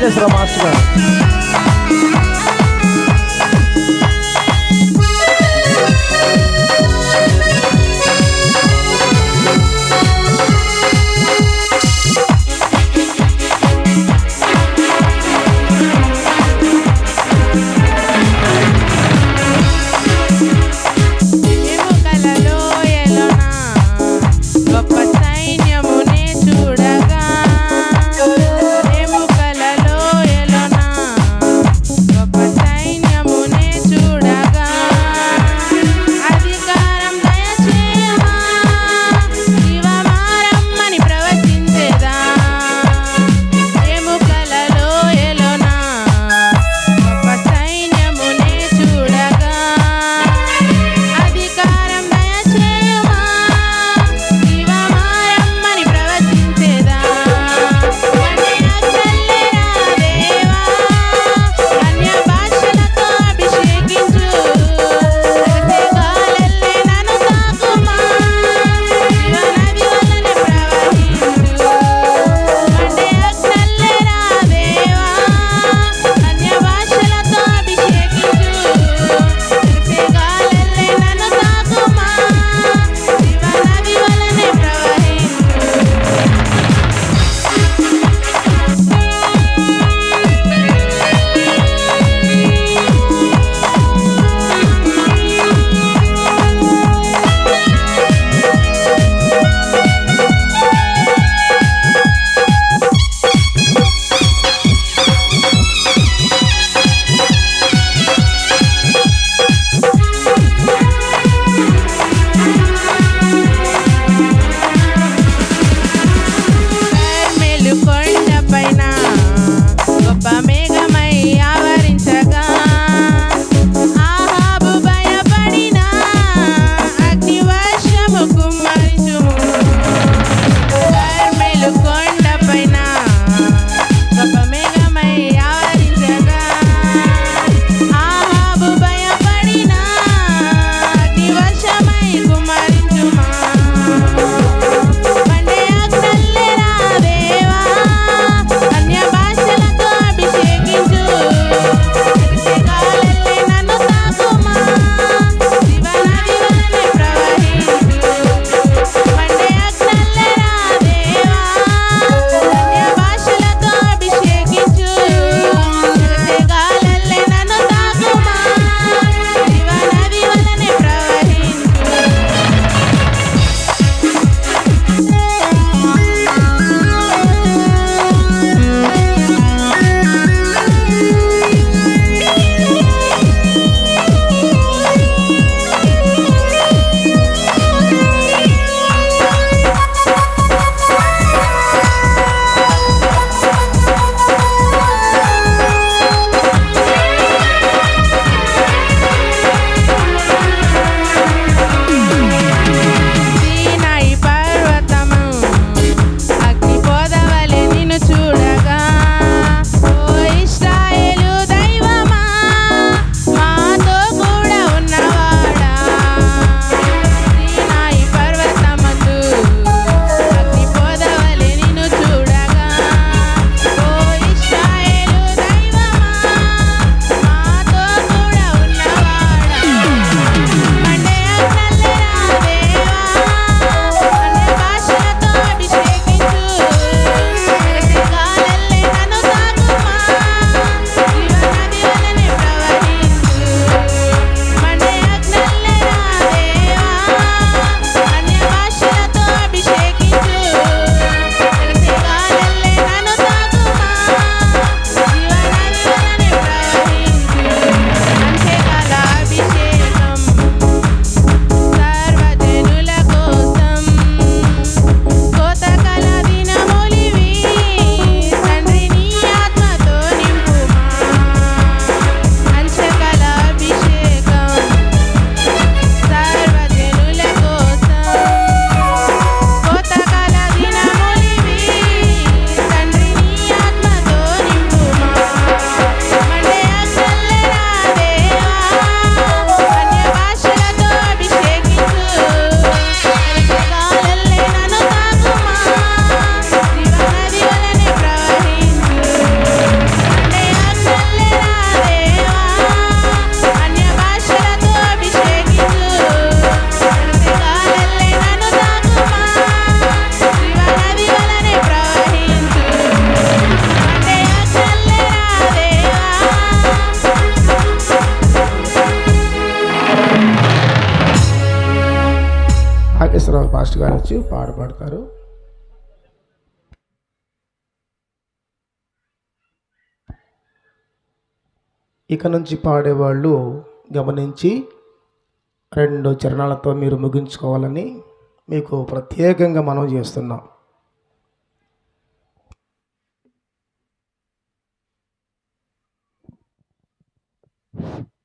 Nageswara master గారు pastor గారు వచ్చి పాట పాడతారు. ఇక నుంచి పాడేవాళ్ళు గమనించి రెండు చరణాలతో మీరు ముగించుకోవాలని మీకు ప్రత్యేకంగా మనం చేస్తున్నాం. you